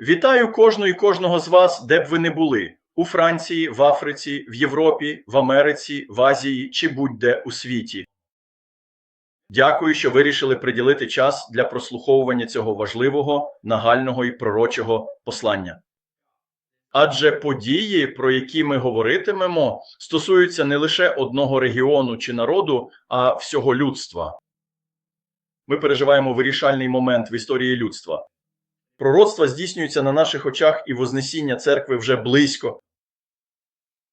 Вітаю кожну і кожного з вас, де б ви не були у Франції, в Африці, в Європі, в Америці, в Азії чи будь-де у світі. Дякую, що вирішили приділити час для прослуховування цього важливого, нагального і пророчого послання. Адже події, про які ми говоритимемо, стосуються не лише одного регіону чи народу, а всього людства. Ми переживаємо вирішальний момент в історії людства. Пророцтва здійснюються на наших очах, і Вознесіння церкви вже близько.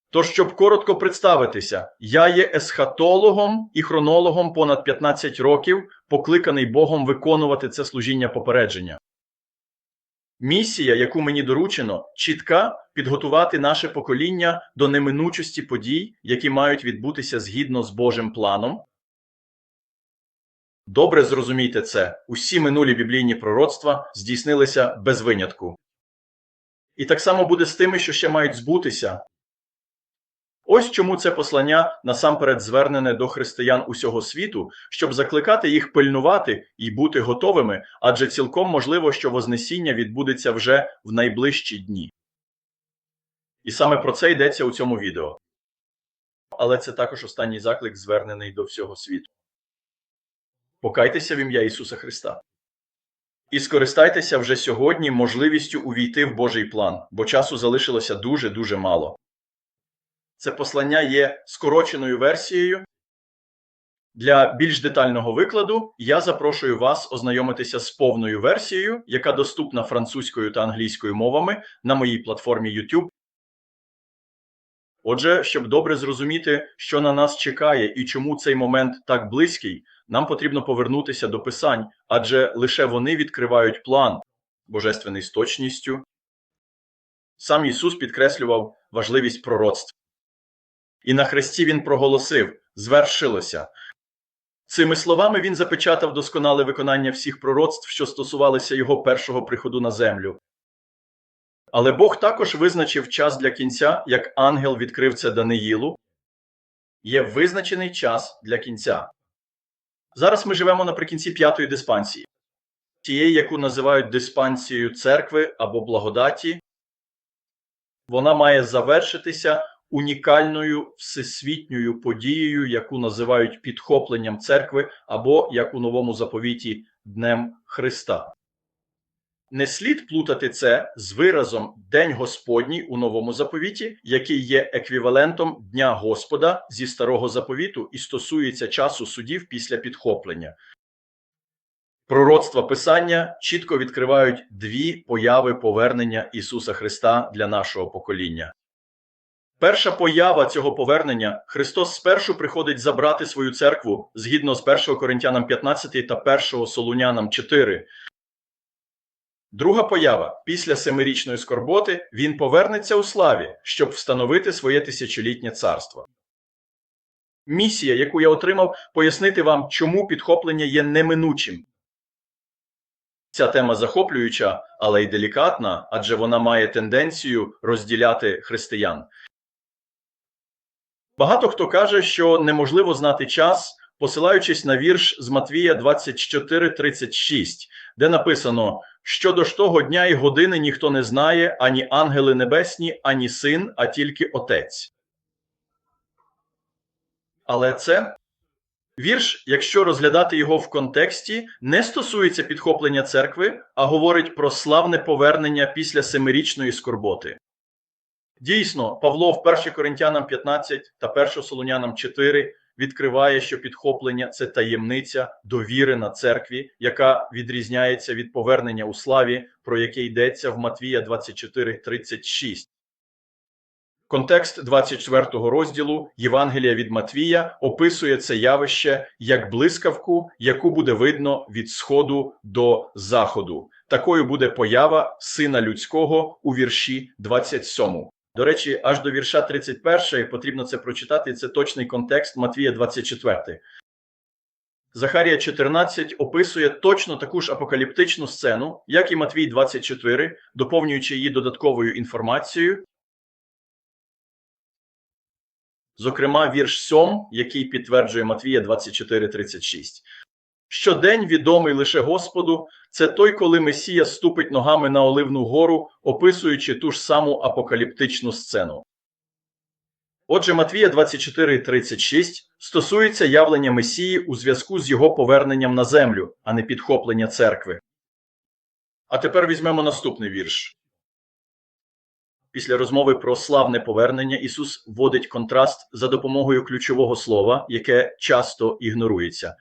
Тож, щоб коротко представитися, я є есхатологом і хронологом понад 15 років, покликаний Богом виконувати це служіння попередження. Місія, яку мені доручено, чітка підготувати наше покоління до неминучості подій, які мають відбутися згідно з Божим планом. Добре зрозумійте це, усі минулі біблійні пророцтва здійснилися без винятку. І так само буде з тими, що ще мають збутися. Ось чому це послання насамперед звернене до християн усього світу, щоб закликати їх пильнувати і бути готовими, адже цілком можливо, що Вознесіння відбудеться вже в найближчі дні. І саме про це йдеться у цьому відео. Але це також останній заклик, звернений до всього світу. Покайтеся в ім'я Ісуса Христа. І скористайтеся вже сьогодні можливістю увійти в Божий план, бо часу залишилося дуже-дуже мало. Це послання є скороченою версією. Для більш детального викладу я запрошую вас ознайомитися з повною версією, яка доступна французькою та англійською мовами на моїй платформі YouTube. Отже, щоб добре зрозуміти, що на нас чекає і чому цей момент так близький, нам потрібно повернутися до писань, адже лише вони відкривають план, божественний з точністю. Сам Ісус підкреслював важливість пророцтв. І на хресті він проголосив звершилося. Цими словами він запечатав досконале виконання всіх пророцтв, що стосувалися його першого приходу на землю. Але Бог також визначив час для кінця, як ангел відкрив це Даниїлу. Є визначений час для кінця. Зараз ми живемо наприкінці п'ятої диспансії, тієї, яку називають диспансією церкви або благодаті. Вона має завершитися унікальною всесвітньою подією, яку називають підхопленням церкви, або як у новому заповіті Днем Христа. Не слід плутати це з виразом День Господній у новому заповіті, який є еквівалентом Дня Господа зі старого заповіту і стосується часу судів після підхоплення. Пророцтва Писання чітко відкривають дві появи повернення Ісуса Христа для нашого покоління. Перша поява цього повернення Христос спершу приходить забрати свою церкву згідно з 1 Коринтянам 15 та 1 Солунянам 4. Друга поява після семирічної скорботи він повернеться у славі, щоб встановити своє тисячолітнє царство. Місія, яку я отримав, пояснити вам, чому підхоплення є неминучим. Ця тема захоплююча, але й делікатна, адже вона має тенденцію розділяти християн. Багато хто каже, що неможливо знати час, посилаючись на вірш з Матвія 24.36, де написано Щодо ж того дня і години ніхто не знає, ані ангели небесні, ані син, а тільки Отець. Але це вірш, якщо розглядати його в контексті, не стосується підхоплення церкви, а говорить про славне повернення після семирічної скорботи. Дійсно, Павло в 1 Коринтянам 15 та 1 Солонянам 4 відкриває, що підхоплення це таємниця довіри на церкві, яка відрізняється від повернення у славі, про яке йдеться в Матвія 24.36. Контекст 24 розділу Євангелія від Матвія описує це явище як блискавку, яку буде видно від сходу до заходу. Такою буде поява сина людського у вірші 27. До речі, аж до вірша 31 потрібно це прочитати. Це точний контекст Матвія 24. Захарія 14 описує точно таку ж апокаліптичну сцену, як і Матвій 24, доповнюючи її додатковою інформацією. Зокрема, вірш 7, який підтверджує Матвія 24.36. Щодень відомий лише Господу, Це той, коли Месія ступить ногами на Оливну гору, описуючи ту ж саму апокаліптичну сцену. Отже, Матвія 24.36 стосується явлення Месії у зв'язку з його поверненням на землю, а не підхоплення церкви. А тепер візьмемо наступний вірш. Після розмови про славне повернення Ісус вводить контраст за допомогою ключового слова, яке часто ігнорується.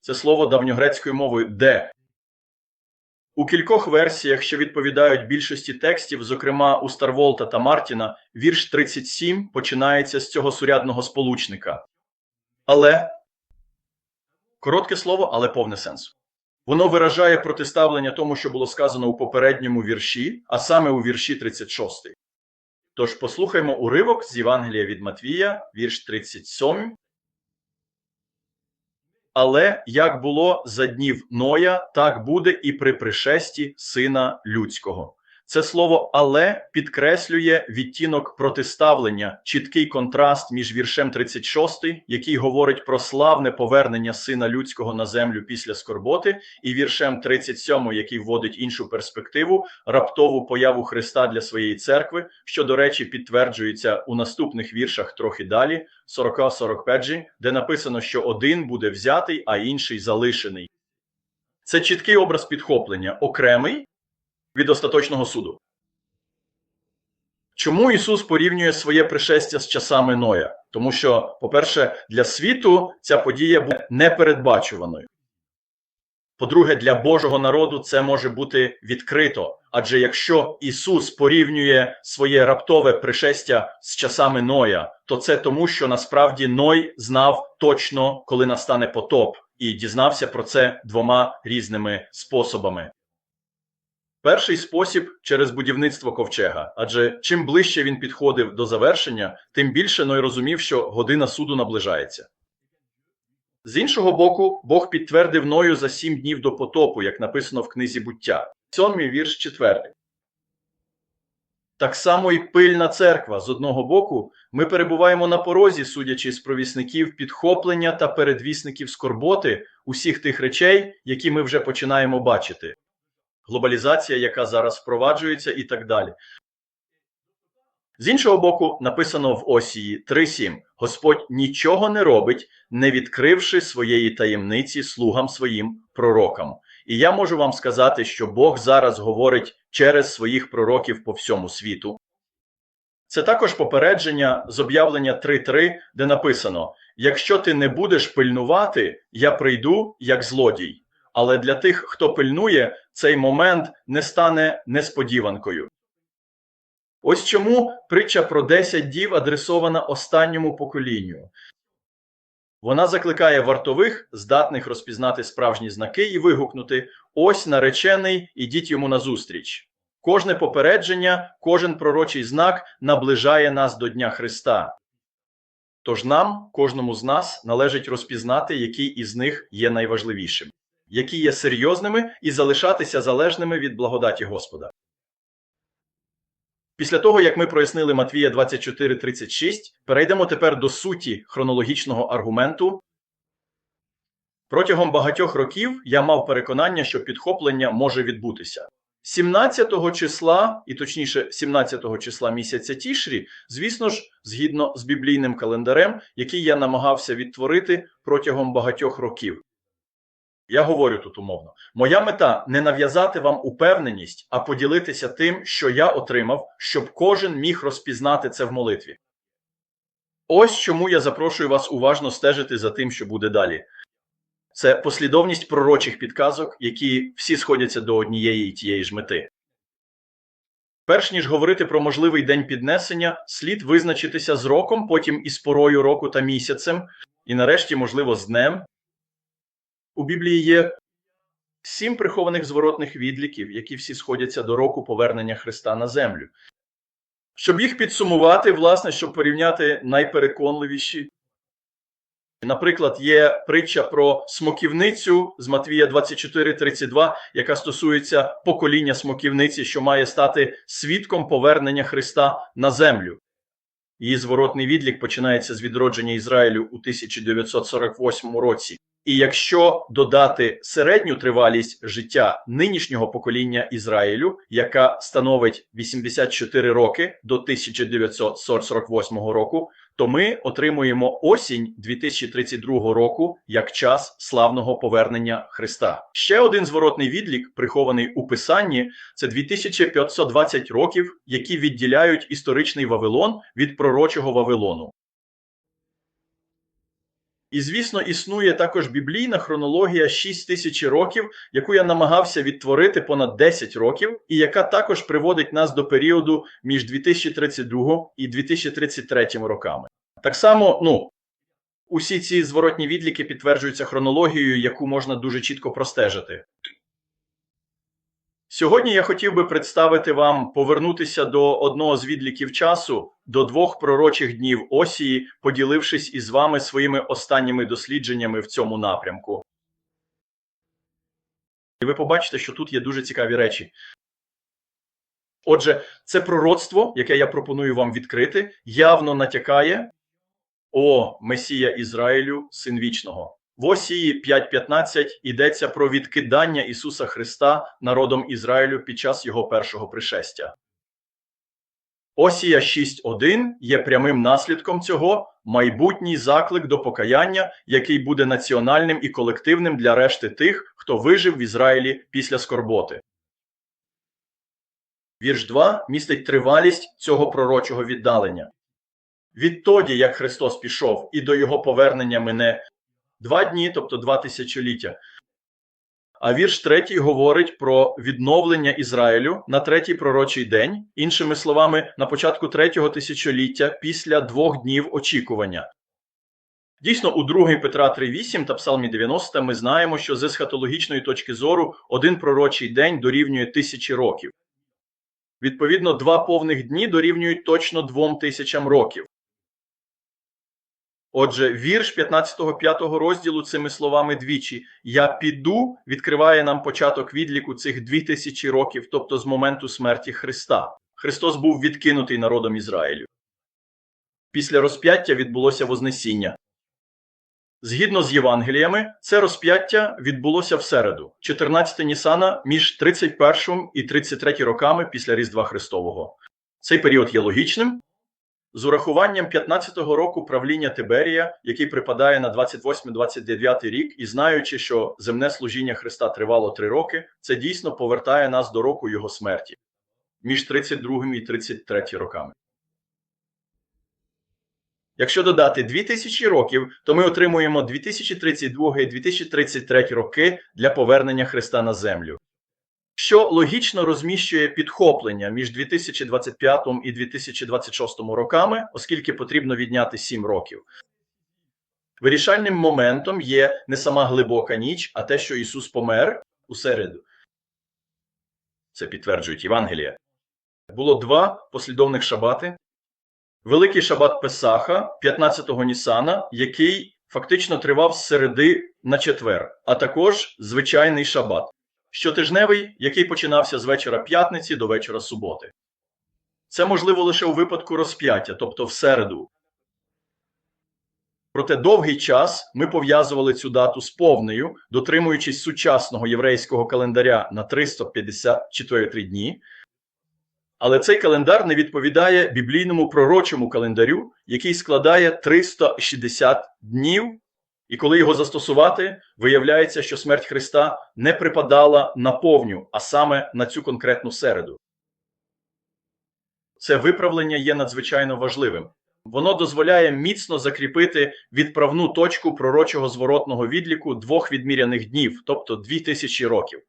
Це слово давньогрецькою мовою де. У кількох версіях, що відповідають більшості текстів, зокрема у Старволта та Мартіна, вірш 37 починається з цього сурядного сполучника. Але коротке слово, але повне сенсу. Воно виражає протиставлення тому, що було сказано у попередньому вірші, а саме у вірші 36. Тож послухаймо уривок з Євангелія від Матвія, вірш 37. Але як було за днів Ноя, так буде і при пришесті Сина Людського. Це слово але підкреслює відтінок протиставлення, чіткий контраст між віршем 36, який говорить про славне повернення сина людського на землю після скорботи, і віршем 37, який вводить іншу перспективу, раптову появу Христа для своєї церкви, що, до речі, підтверджується у наступних віршах трохи далі, 40-45, де написано, що один буде взятий, а інший залишений. Це чіткий образ підхоплення, окремий від остаточного суду. Чому Ісус порівнює своє пришестя з часами Ноя? Тому що, по-перше, для світу ця подія буде непередбачуваною. По-друге, для Божого народу це може бути відкрито. Адже якщо Ісус порівнює своє раптове пришестя з часами Ноя, то це тому, що насправді Ной знав точно, коли настане потоп, і дізнався про це двома різними способами. Перший спосіб через будівництво ковчега, адже чим ближче він підходив до завершення, тим більше Ной розумів, що година суду наближається. З іншого боку, Бог підтвердив Ною за сім днів до потопу, як написано в книзі буття. Сьомий вірш четвертий. Так само і пильна церква. З одного боку, ми перебуваємо на порозі, судячи з провісників підхоплення та передвісників скорботи усіх тих речей, які ми вже починаємо бачити глобалізація, яка зараз впроваджується, і так далі. З іншого боку, написано в Осії 3.7 Господь нічого не робить, не відкривши своєї таємниці слугам своїм пророкам. І я можу вам сказати, що Бог зараз говорить через своїх пророків по всьому світу. Це також попередження з об'явлення 3.3, де написано: Якщо ти не будеш пильнувати, я прийду як злодій. Але для тих, хто пильнує, цей момент не стане несподіванкою. Ось чому притча про 10 дів адресована останньому поколінню. Вона закликає вартових, здатних розпізнати справжні знаки, і вигукнути Ось наречений, ідіть йому назустріч. Кожне попередження, кожен пророчий знак наближає нас до Дня Христа. Тож нам, кожному з нас, належить розпізнати, який із них є найважливішим які є серйозними і залишатися залежними від благодаті Господа. Після того, як ми прояснили Матвія 24.36, перейдемо тепер до суті хронологічного аргументу. Протягом багатьох років я мав переконання, що підхоплення може відбутися. 17 числа, і точніше, 17 числа місяця Тішрі, звісно ж, згідно з біблійним календарем, який я намагався відтворити протягом багатьох років. Я говорю тут умовно. Моя мета не нав'язати вам упевненість, а поділитися тим, що я отримав, щоб кожен міг розпізнати це в молитві. Ось чому я запрошую вас уважно стежити за тим, що буде далі. Це послідовність пророчих підказок, які всі сходяться до однієї і тієї ж мети. Перш ніж говорити про можливий день піднесення, слід визначитися з роком, потім із порою року та місяцем, і нарешті, можливо, з днем. У Біблії є сім прихованих зворотних відліків, які всі сходяться до року повернення Христа на землю. Щоб їх підсумувати, власне, щоб порівняти найпереконливіші. Наприклад, є притча про смоківницю з Матвія 24:32, яка стосується покоління смоківниці, що має стати свідком повернення Христа на землю. Її зворотний відлік починається з відродження Ізраїлю у 1948 році. І якщо додати середню тривалість життя нинішнього покоління Ізраїлю, яка становить 84 роки до 1948 року, то ми отримуємо осінь 2032 року як час славного повернення Христа. Ще один зворотний відлік, прихований у писанні, це 2520 років, які відділяють історичний Вавилон від пророчого Вавилону. І, звісно, існує також біблійна хронологія 6 тисяч років, яку я намагався відтворити понад 10 років, і яка також приводить нас до періоду між 2032 і 2033 роками. Так само, ну, усі ці зворотні відліки підтверджуються хронологією, яку можна дуже чітко простежити. Сьогодні я хотів би представити вам повернутися до одного з відліків часу, до двох пророчих днів Осії, поділившись із вами своїми останніми дослідженнями в цьому напрямку. І ви побачите, що тут є дуже цікаві речі. Отже, це пророцтво, яке я пропоную вам відкрити, явно натякає о Месія Ізраїлю, син вічного. В Осії 5.15 йдеться про відкидання Ісуса Христа народом Ізраїлю під час його першого пришестя. Осія 6.1 є прямим наслідком цього майбутній заклик до покаяння, який буде національним і колективним для решти тих, хто вижив в Ізраїлі після скорботи. Вірш 2 містить тривалість цього пророчого віддалення. Відтоді, як Христос пішов, і до його повернення мине два дні, тобто два тисячоліття. А вірш третій говорить про відновлення Ізраїлю на третій пророчий день, іншими словами, на початку третього тисячоліття після двох днів очікування. Дійсно, у 2 Петра 3.8 та Псалмі 90 ми знаємо, що з есхатологічної точки зору один пророчий день дорівнює тисячі років. Відповідно, два повних дні дорівнюють точно двом тисячам років. Отже, вірш 15-5 розділу цими словами двічі Я піду відкриває нам початок відліку цих дві тисячі років, тобто з моменту смерті Христа. Христос був відкинутий народом Ізраїлю. Після розп'яття відбулося Вознесіння. Згідно з Євангеліями, це розп'яття відбулося в середу, 14 Нісана між 31 і 33 роками після Різдва Христового. Цей період є логічним. З урахуванням 15-го року правління Тиберія, який припадає на 28-29 рік, і знаючи, що земне служіння Христа тривало три роки, це дійсно повертає нас до року його смерті між 32 і 33 роками. Якщо додати 2000 років, то ми отримуємо 2032 і 2033 роки для повернення Христа на землю що логічно розміщує підхоплення між 2025 і 2026 роками, оскільки потрібно відняти 7 років. Вирішальним моментом є не сама глибока ніч, а те, що Ісус помер у середу. Це підтверджують Євангелія. Було два послідовних шабати. Великий шабат Песаха, 15-го Нісана, який фактично тривав з середи на четвер, а також звичайний шабат щотижневий, який починався з вечора п'ятниці до вечора суботи. Це можливо лише у випадку розп'яття, тобто в середу. Проте довгий час ми пов'язували цю дату з повнею, дотримуючись сучасного єврейського календаря на 354 дні. Але цей календар не відповідає біблійному пророчому календарю, який складає 360 днів і коли його застосувати, виявляється, що смерть Христа не припадала на повню, а саме на цю конкретну середу. Це виправлення є надзвичайно важливим. Воно дозволяє міцно закріпити відправну точку пророчого зворотного відліку двох відміряних днів, тобто 2000 років.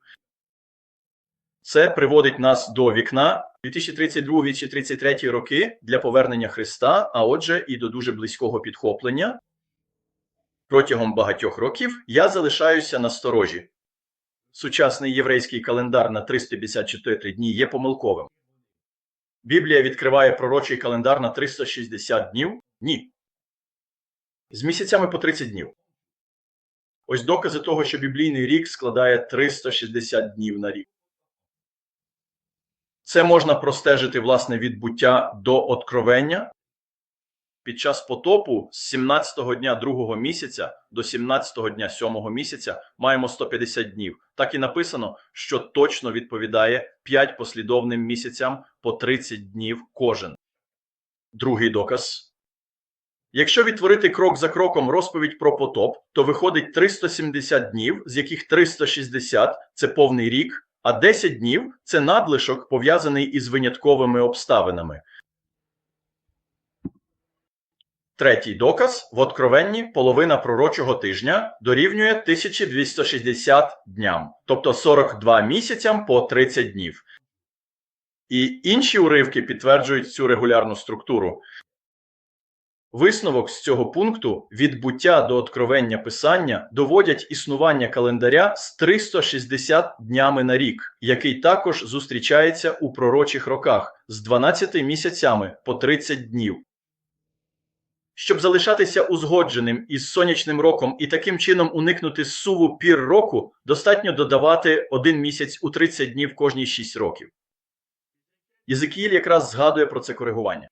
Це приводить нас до вікна 2032-2033 роки для повернення Христа, а отже, і до дуже близького підхоплення. Протягом багатьох років я залишаюся на сторожі. Сучасний єврейський календар на 354 дні є помилковим. Біблія відкриває пророчий календар на 360 днів? Ні. З місяцями по 30 днів. Ось докази того, що біблійний рік складає 360 днів на рік. Це можна простежити власне від буття до откровення, Під час потопу з 17-го дня другого місяця до 17-го дня сьомого місяця маємо 150 днів. Так і написано, що точно відповідає 5 послідовним місяцям по 30 днів кожен. Другий доказ. Якщо відтворити крок за кроком розповідь про потоп, то виходить 370 днів, з яких 360 – це повний рік, а 10 днів – це надлишок, пов'язаний із винятковими обставинами. Третій доказ в Откровенні половина пророчого тижня дорівнює 1260 дням, тобто 42 місяцям по 30 днів. І інші уривки підтверджують цю регулярну структуру. Висновок з цього пункту від буття до откровення писання доводять існування календаря з 360 днями на рік, який також зустрічається у пророчих роках з 12 місяцями по 30 днів. Щоб залишатися узгодженим із сонячним роком і таким чином уникнути суву пір року, достатньо додавати один місяць у 30 днів кожні 6 років. Єзекіїль якраз згадує про це коригування.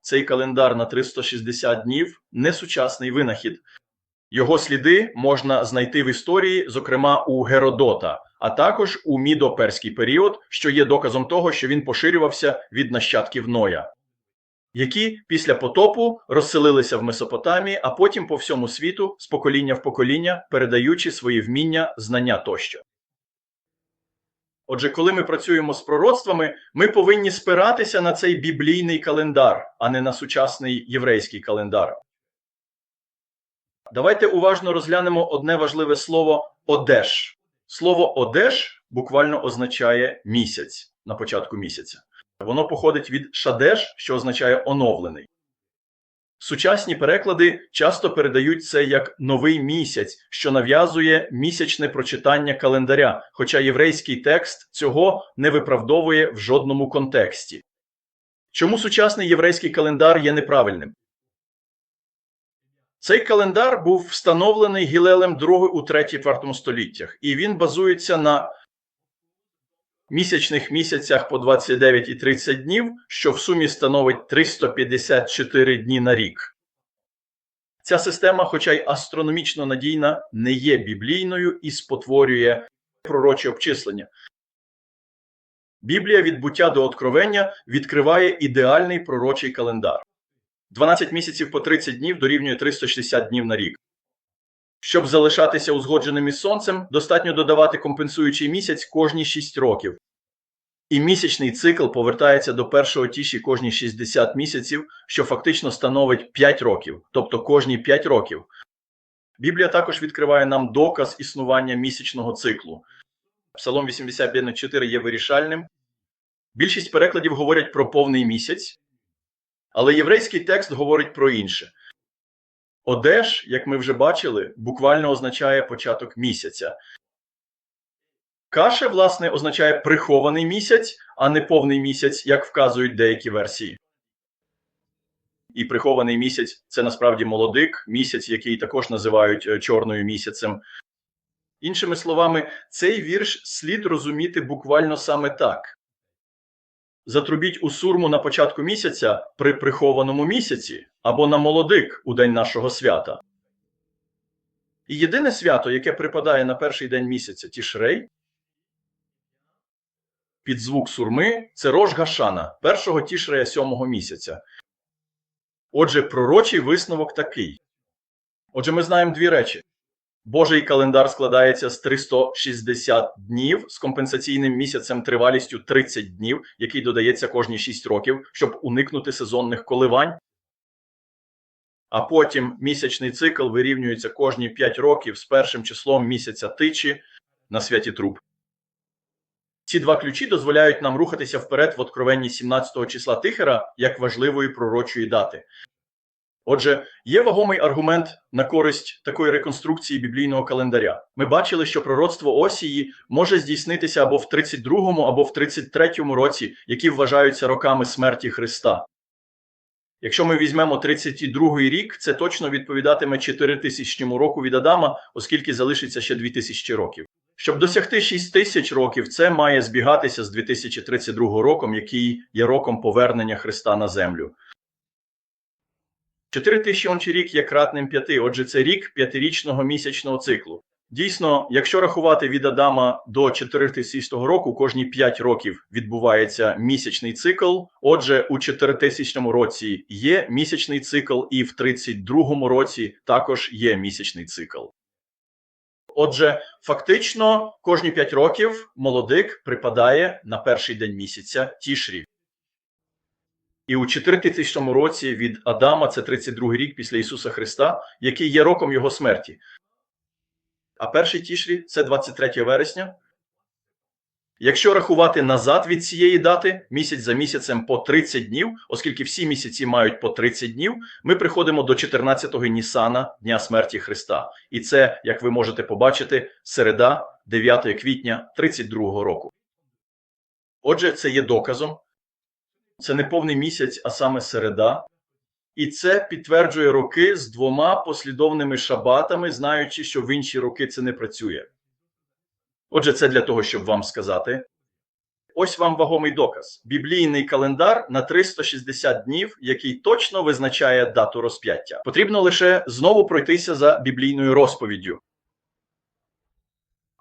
Цей календар на 360 днів не сучасний винахід. Його сліди можна знайти в історії, зокрема у Геродота, а також у мідоперський період, що є доказом того, що він поширювався від нащадків Ноя, які після потопу розселилися в Месопотамії, а потім по всьому світу з покоління в покоління, передаючи свої вміння, знання тощо. Отже, коли ми працюємо з пророцтвами, ми повинні спиратися на цей біблійний календар, а не на сучасний єврейський календар. Давайте уважно розглянемо одне важливе слово одеж. Слово одеж буквально означає місяць на початку місяця. Воно походить від шадеш, що означає оновлений. Сучасні переклади часто передають це як новий місяць, що нав'язує місячне прочитання календаря, хоча єврейський текст цього не виправдовує в жодному контексті. Чому сучасний єврейський календар є неправильним? Цей календар був встановлений Гілелем II у 3-4 століттях, і він базується на місячних місяцях по 29 і 30 днів, що в сумі становить 354 дні на рік. Ця система, хоча й астрономічно надійна, не є біблійною і спотворює пророчі обчислення. Біблія від буття до откровення відкриває ідеальний пророчий календар. 12 місяців по 30 днів дорівнює 360 днів на рік. Щоб залишатися узгодженим із сонцем, достатньо додавати компенсуючий місяць кожні 6 років. І місячний цикл повертається до першого тіші кожні 60 місяців, що фактично становить 5 років, тобто кожні 5 років. Біблія також відкриває нам доказ існування місячного циклу. Псалом 85.4 є вирішальним. Більшість перекладів говорять про повний місяць, але єврейський текст говорить про інше. Одеж, як ми вже бачили, буквально означає початок місяця. Каше, власне, означає прихований місяць, а не повний місяць, як вказують деякі версії. І прихований місяць це насправді молодик, місяць, який також називають е, чорною місяцем. Іншими словами, цей вірш слід розуміти буквально саме так. Затрубіть у сурму на початку місяця при прихованому місяці або на молодик у день нашого свята. І єдине свято, яке припадає на перший день місяця Тішрей, під звук сурми це Рож Гашана, першого тішрея сьомого місяця. Отже, пророчий висновок такий. Отже, ми знаємо дві речі. Божий календар складається з 360 днів з компенсаційним місяцем тривалістю 30 днів, який додається кожні 6 років, щоб уникнути сезонних коливань. А потім місячний цикл вирівнюється кожні 5 років з першим числом місяця тичі на святі труб. Ці два ключі дозволяють нам рухатися вперед в откровенні 17 числа Тихера як важливої пророчої дати. Отже, є вагомий аргумент на користь такої реконструкції біблійного календаря. Ми бачили, що пророцтво Осії може здійснитися або в 32-му, або в 33-му році, які вважаються роками смерті Христа. Якщо ми візьмемо 32-й рік, це точно відповідатиме 4000 року від Адама, оскільки залишиться ще 2000 років. Щоб досягти 6 тисяч років, це має збігатися з 2032 роком, який є роком повернення Христа на землю. 4000 рік є кратним 5, отже, це рік п'ятирічного місячного циклу. Дійсно, якщо рахувати від Адама до 4000 року, кожні 5 років відбувається місячний цикл. Отже, у 4000 році є місячний цикл, і в 32 році також є місячний цикл. Отже, фактично, кожні 5 років молодик припадає на перший день місяця тішрі. І у 4000 році від Адама, це 32 рік після Ісуса Христа, який є роком його смерті. А перший тішрі це 23 вересня. Якщо рахувати назад від цієї дати, місяць за місяцем по 30 днів, оскільки всі місяці мають по 30 днів, ми приходимо до 14-го Нісана, Дня смерті Христа. І це, як ви можете побачити, середа 9 квітня 32 року. Отже, це є доказом. Це не повний місяць, а саме середа. І це підтверджує роки з двома послідовними шабатами, знаючи, що в інші роки це не працює. Отже, це для того, щоб вам сказати. Ось вам вагомий доказ: біблійний календар на 360 днів, який точно визначає дату розп'яття. Потрібно лише знову пройтися за біблійною розповіддю.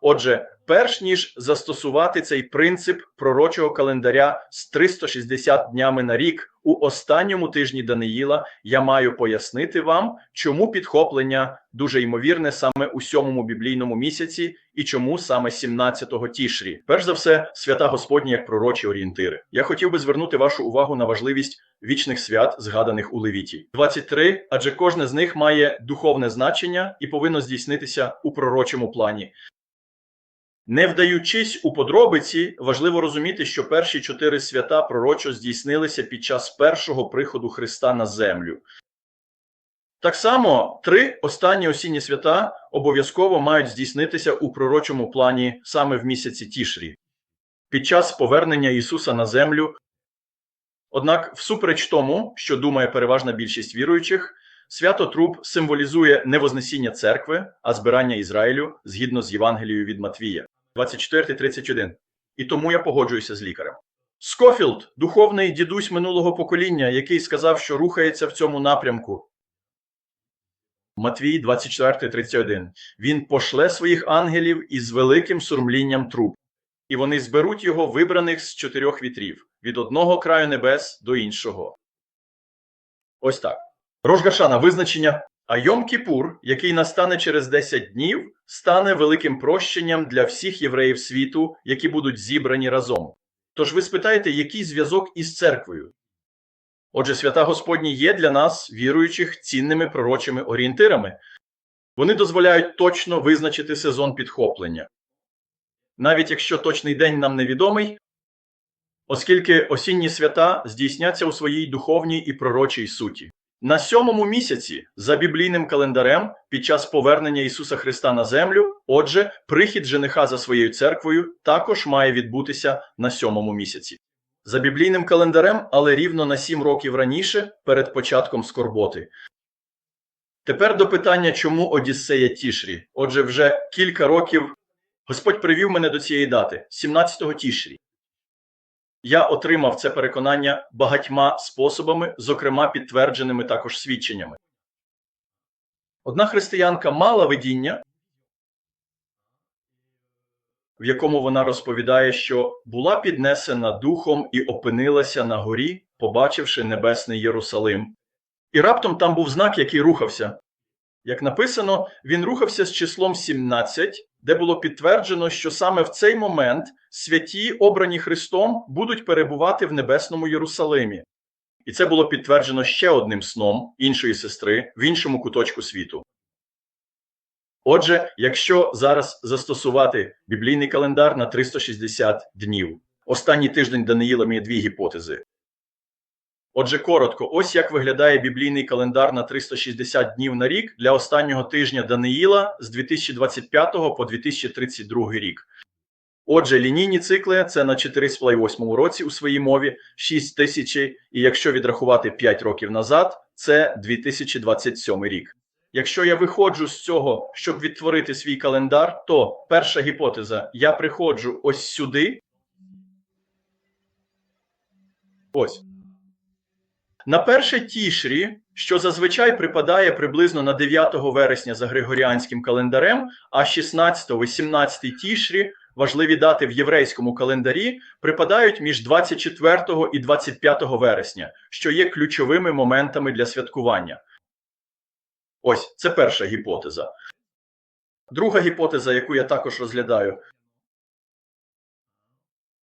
Отже, перш ніж застосувати цей принцип пророчого календаря з 360 днями на рік у останньому тижні Даниїла, я маю пояснити вам, чому підхоплення дуже ймовірне саме у сьомому біблійному місяці і чому саме 17-го тішрі. Перш за все, свята Господні як пророчі орієнтири. Я хотів би звернути вашу увагу на важливість вічних свят, згаданих у Левіті. 23, адже кожне з них має духовне значення і повинно здійснитися у пророчому плані. Не вдаючись у подробиці, важливо розуміти, що перші чотири свята пророчо здійснилися під час першого приходу Христа на землю. Так само три останні осінні свята обов'язково мають здійснитися у пророчому плані саме в місяці Тішрі, під час повернення Ісуса на землю. Однак, всупереч тому, що думає переважна більшість віруючих, свято Труб символізує не Вознесіння церкви, а збирання Ізраїлю згідно з Євангелією від Матвія. 24-31. І тому я погоджуюся з лікарем. Скофілд, духовний дідусь минулого покоління, який сказав, що рухається в цьому напрямку. Матвій 24-31. Він пошле своїх ангелів із великим сурмлінням труб, і вони зберуть його вибраних з чотирьох вітрів від одного краю небес до іншого. Ось так. Рожгашана визначення а Йом Кіпур, який настане через 10 днів, стане великим прощенням для всіх євреїв світу, які будуть зібрані разом. Тож ви спитаєте, який зв'язок із церквою? Отже, свята Господні є для нас, віруючих, цінними пророчими орієнтирами. Вони дозволяють точно визначити сезон підхоплення. Навіть якщо точний день нам невідомий, оскільки осінні свята здійсняться у своїй духовній і пророчій суті. На сьомому місяці за біблійним календарем під час повернення Ісуса Христа на землю, отже, прихід жениха за своєю церквою також має відбутися на сьомому місяці. За біблійним календарем, але рівно на сім років раніше, перед початком скорботи. Тепер до питання, чому Одіссея Тішрі. Отже, вже кілька років Господь привів мене до цієї дати 17-го Тішрі. Я отримав це переконання багатьма способами, зокрема підтвердженими також свідченнями. Одна християнка мала видіння, в якому вона розповідає, що була піднесена духом і опинилася на горі, побачивши небесний Єрусалим. І раптом там був знак, який рухався. Як написано, він рухався з числом 17, де було підтверджено, що саме в цей момент святі, обрані Христом, будуть перебувати в небесному Єрусалимі. І це було підтверджено ще одним сном іншої сестри в іншому куточку світу. Отже, якщо зараз застосувати біблійний календар на 360 днів, останній тиждень Даниїла має дві гіпотези. Отже, коротко, ось як виглядає біблійний календар на 360 днів на рік для останнього тижня Даниїла з 2025 по 2032 рік. Отже, лінійні цикли це на 4,8 році у своїй мові 6 тисячі, і якщо відрахувати 5 років назад, це 2027 рік. Якщо я виходжу з цього, щоб відтворити свій календар, то перша гіпотеза: я приходжу ось сюди. Ось. На перше тішрі, що зазвичай припадає приблизно на 9 вересня за григоріанським календарем, а 16-18 тішрі, важливі дати в єврейському календарі, припадають між 24 і 25 вересня, що є ключовими моментами для святкування. Ось це перша гіпотеза. Друга гіпотеза, яку я також розглядаю,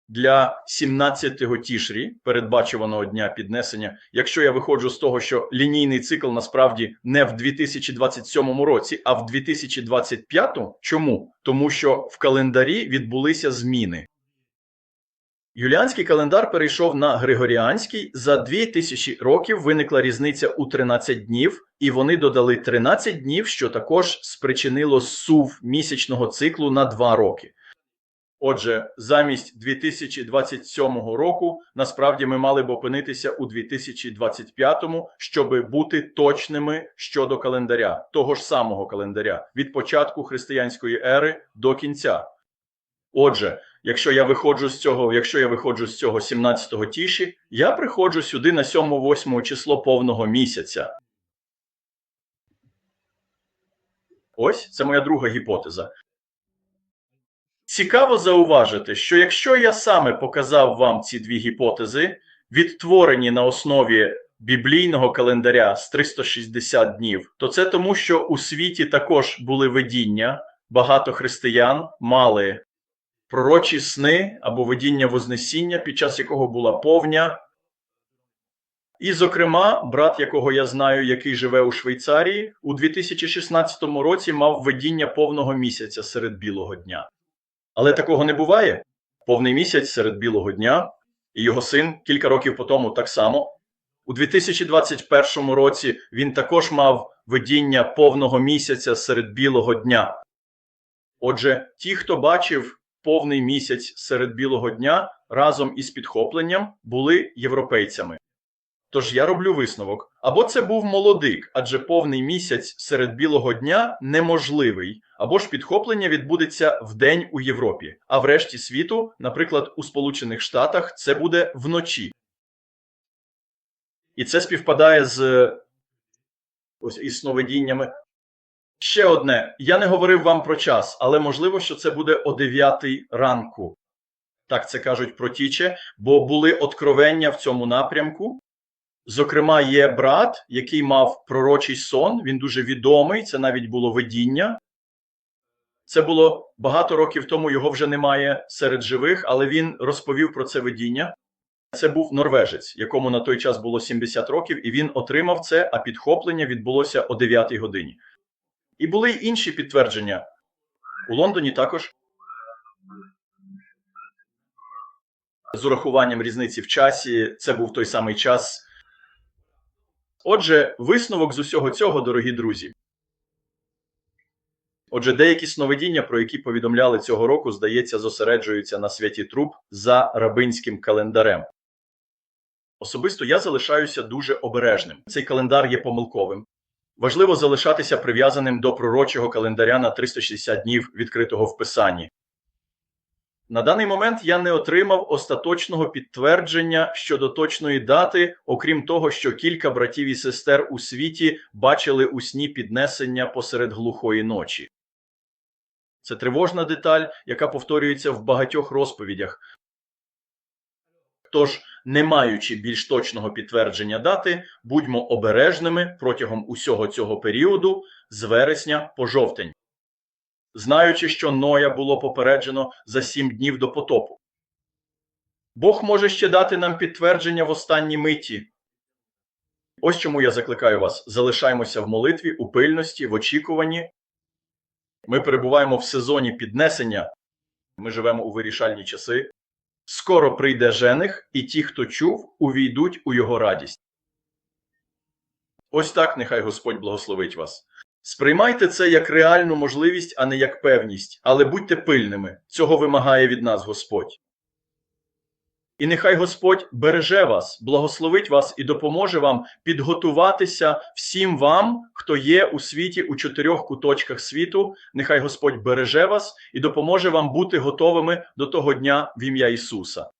для 17-го тішрі передбачуваного дня піднесення, якщо я виходжу з того, що лінійний цикл насправді не в 2027 році, а в 2025. Чому? Тому що в календарі відбулися зміни. Юліанський календар перейшов на Григоріанський. За 2000 років виникла різниця у 13 днів, і вони додали 13 днів, що також спричинило сув місячного циклу на 2 роки. Отже, замість 2027 року насправді ми мали б опинитися у 2025, щоб бути точними щодо календаря, того ж самого календаря, від початку християнської ери до кінця. Отже, якщо я виходжу з цього, якщо я виходжу з цього 17-го тіші, я приходжу сюди на 7-8 число повного місяця. Ось це моя друга гіпотеза. Цікаво зауважити, що якщо я саме показав вам ці дві гіпотези, відтворені на основі біблійного календаря з 360 днів, то це тому, що у світі також були видіння, багато християн мали пророчі сни або видіння Вознесіння, під час якого була повня. І, зокрема, брат, якого я знаю, який живе у Швейцарії, у 2016 році мав видіння повного місяця серед білого дня. Але такого не буває. Повний місяць серед білого дня, і його син кілька років по тому так само. У 2021 році він також мав видіння повного місяця серед білого дня. Отже, ті, хто бачив повний місяць серед білого дня разом із підхопленням, були європейцями. Тож я роблю висновок: або це був молодик, адже повний місяць серед білого дня неможливий, або ж підхоплення відбудеться в день у Європі, а в решті світу, наприклад, у Сполучених Штатах, це буде вночі. І це співпадає з ось із сновидіннями. Ще одне. Я не говорив вам про час, але можливо, що це буде о 9 ранку. Так це кажуть про тіче, бо були откровення в цьому напрямку. Зокрема, є брат, який мав пророчий сон, він дуже відомий, це навіть було видіння. Це було багато років тому, його вже немає серед живих, але він розповів про це видіння. Це був норвежець, якому на той час було 70 років, і він отримав це, а підхоплення відбулося о 9 годині. І були й інші підтвердження. У Лондоні також з урахуванням різниці в часі, це був той самий час. Отже, висновок з усього цього, дорогі друзі. Отже, деякі сновидіння, про які повідомляли цього року, здається, зосереджуються на святі труп за рабинським календарем. Особисто я залишаюся дуже обережним. Цей календар є помилковим. Важливо залишатися прив'язаним до пророчого календаря на 360 днів, відкритого в Писанні. На даний момент я не отримав остаточного підтвердження щодо точної дати, окрім того, що кілька братів і сестер у світі бачили у сні піднесення посеред глухої ночі. Це тривожна деталь, яка повторюється в багатьох розповідях. Тож, не маючи більш точного підтвердження дати, будьмо обережними протягом усього цього періоду з вересня по жовтень знаючи, що Ноя було попереджено за сім днів до потопу. Бог може ще дати нам підтвердження в останній миті. Ось чому я закликаю вас: залишаймося в молитві, у пильності, в очікуванні. Ми перебуваємо в сезоні піднесення, ми живемо у вирішальні часи. Скоро прийде жених, і ті, хто чув, увійдуть у його радість. Ось так нехай Господь благословить вас. Сприймайте це як реальну можливість, а не як певність, але будьте пильними. Цього вимагає від нас Господь. І нехай Господь береже вас, благословить вас і допоможе вам підготуватися всім вам, хто є у світі у чотирьох куточках світу. Нехай Господь береже вас і допоможе вам бути готовими до того дня в ім'я Ісуса.